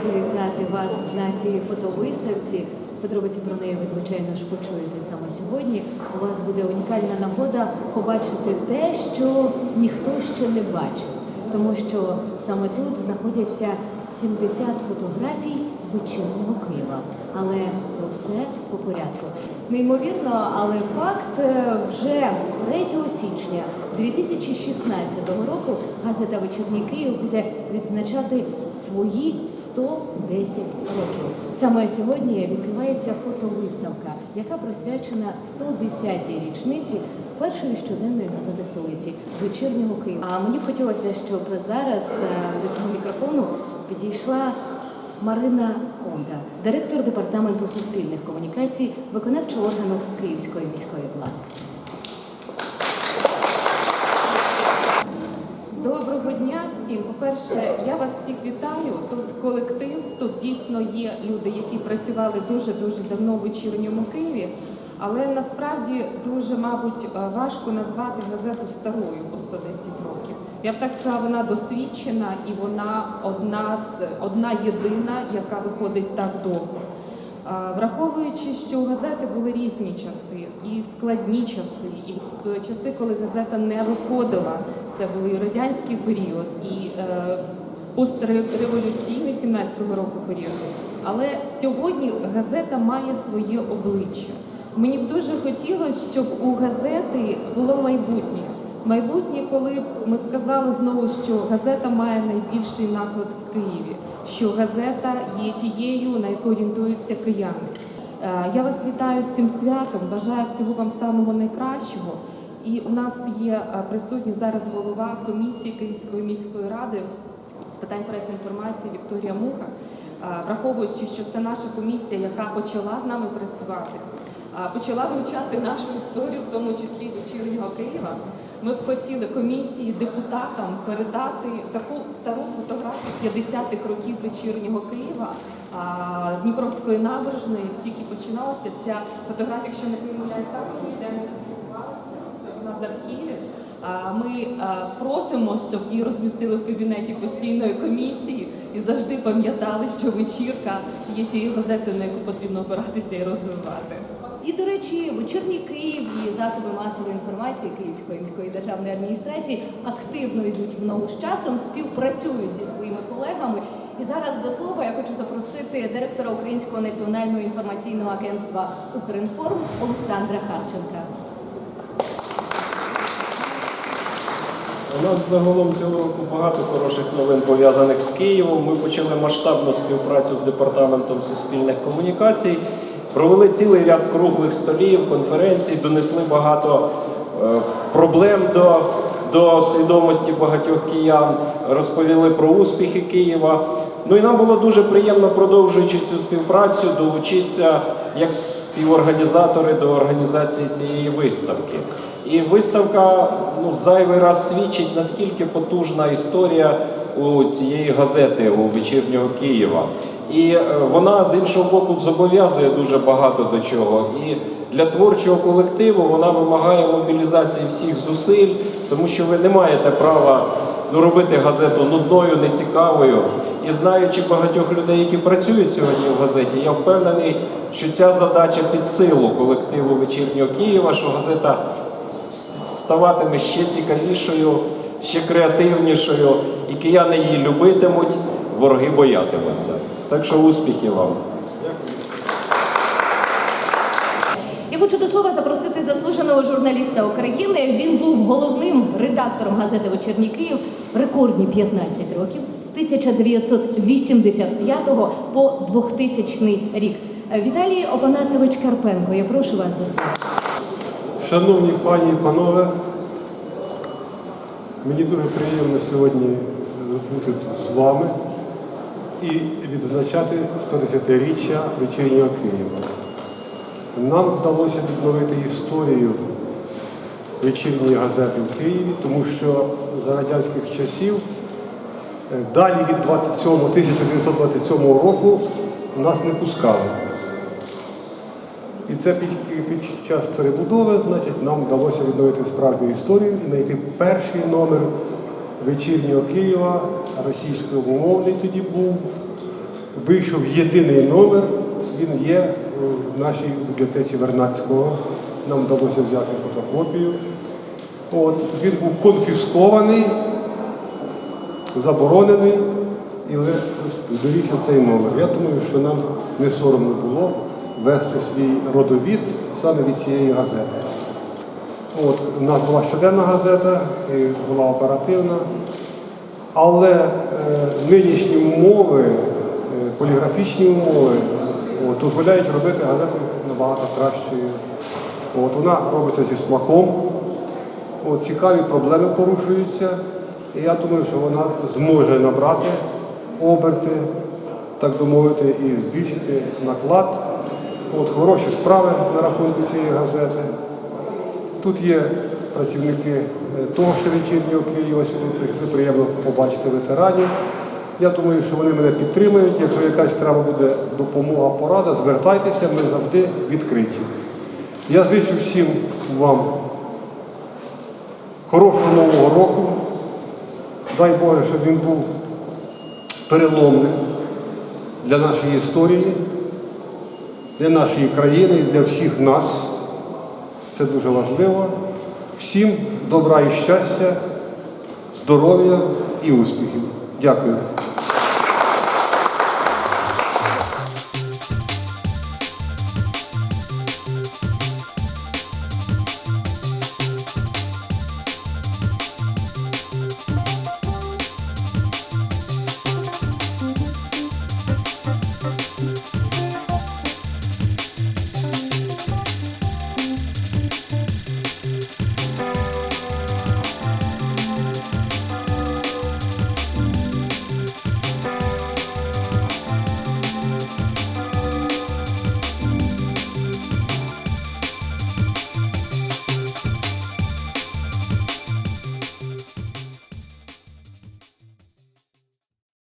привітати вас на цій фотовиставці. Подробиці про неї ви, звичайно ж, почуєте саме сьогодні. У вас буде унікальна нагода побачити те, що ніхто ще не бачив, тому що саме тут знаходяться 70 фотографій вечірнього Києва. Але про все по порядку. Неймовірно, але факт е, вже 3 січня 2016 року газета Вечірній Київ буде відзначати свої 110 років. Саме сьогодні відкривається фотовиставка, яка присвячена 110-й річниці першої щоденної газети столиці вечірнього Києва. А мені хотілося, щоб зараз е, до цього мікрофону підійшла Марина Хонда, директор департаменту суспільних комунікацій, виконавчого органу Київської міської влади. Доброго дня всім. По-перше, я вас всіх вітаю. Тут колектив, тут дійсно є люди, які працювали дуже дуже давно в вечірньому Києві. Але насправді дуже, мабуть, е, важко назвати газету старою по 110 років. Я б так сказала, вона досвідчена і вона одна з одна єдина, яка виходить так довго. Враховуючи, що у газети були різні часи, і складні часи, і е, часи, коли газета не виходила, це був і радянський період, і е, постреволюційний 17-го року період. Але сьогодні газета має своє обличчя. Мені б дуже хотілося, щоб у газети було майбутнє. Майбутнє, коли б ми сказали знову, що газета має найбільший наклад в Києві, що газета є тією, на яку орієнтуються кияни. Е, Я вас вітаю з цим святом, бажаю всього вам самого найкращого. І у нас є е, присутній зараз голова комісії Київської міської ради з питань прес-інформації Вікторія Муха. Е, Враховуючи, що це наша комісія, яка почала з нами працювати, почала вивчати нашу історію, в тому числі вечірнього Києва. Ми б хотіли комісії депутатам передати таку стару фотографію 50-х років вечірнього Києва Дніпровської набережної. Тільки починалася ця фотографія, якщо не помиляюсь, так ми йдемо це у нас архівів. Ми просимо, щоб її розмістили в кабінеті постійної комісії і завжди пам'ятали, що вечірка є тією газетою, на яку потрібно опиратися і розвивати. І, до речі, вечірній Київ і засоби масової інформації Київської міської державної адміністрації активно йдуть в ногу з часом, співпрацюють зі своїми колегами. І зараз до слова я хочу запросити директора Українського національного інформаційного агентства Укрінформ Олександра Харченка. У нас загалом цього року багато хороших новин пов'язаних з Києвом. Ми почали масштабну співпрацю з департаментом суспільних комунікацій, провели цілий ряд круглих столів, конференцій, донесли багато е, проблем до, до свідомості багатьох киян, розповіли про успіхи Києва. Ну і нам було дуже приємно, продовжуючи цю співпрацю, долучитися як співорганізатори до організації цієї виставки. І виставка ну, зайвий раз свідчить, наскільки потужна історія у цієї газети у вечірнього Києва. І е, вона з іншого боку зобов'язує дуже багато до чого. І для творчого колективу вона вимагає мобілізації всіх зусиль, тому що ви не маєте права ну, робити газету нудною, нецікавою. І знаючи багатьох людей, які працюють сьогодні в газеті, я впевнений, що ця задача під силу колективу вечірнього Києва, що газета ставатиме ще цікавішою, ще креативнішою, і кияни її любитимуть, вороги боятимуться. Так що успіхів вам! Я хочу до слова запросити заслуженого журналіста України. Він був головним редактором газети Вечірній Київ рекордні 15 років з 1985 по 2000 рік. Віталій Опанасович Карпенко. Я прошу вас до слова. Шановні пані і панове, мені дуже приємно сьогодні бути тут з вами і відзначати 110-річчя вечірнього Києва. Нам вдалося відновити історію вечірньої газети в Києві, тому що за радянських часів е, далі від 27 1927 року нас не пускали. І це під, під час перебудови значить, нам вдалося відновити справжню історію і знайти перший номер вечірнього Києва, російськомовний тоді був, вийшов єдиний номер, він є в нашій бібліотеці Вернадського. Нам вдалося взяти фотокопію. От, він був конфіскований, заборонений, і зберігся цей номер. Я думаю, що нам не соромно було вести свій родовід саме від цієї газети. От, у нас була щоденна газета, і була оперативна. Але е, нинішні умови, е, поліграфічні умови от, дозволяють робити газету набагато кращою. От, вона робиться зі смаком, от, цікаві проблеми порушуються. І я думаю, що вона зможе набрати оберти, так би мовити, і збільшити наклад. От, хороші справи на рахунку цієї газети. Тут є працівники е, того ж вечірнього Києва, сюди приємно побачити ветеранів. Я думаю, що вони мене підтримують. Якщо якась треба буде допомога, порада, звертайтеся, ми завжди відкриті. Я зичу всім вам хорошого нового року. Дай Боже, щоб він був переломним для нашої історії, для нашої країни для всіх нас. Це дуже важливо. Всім добра і щастя, здоров'я і успіхів. Дякую.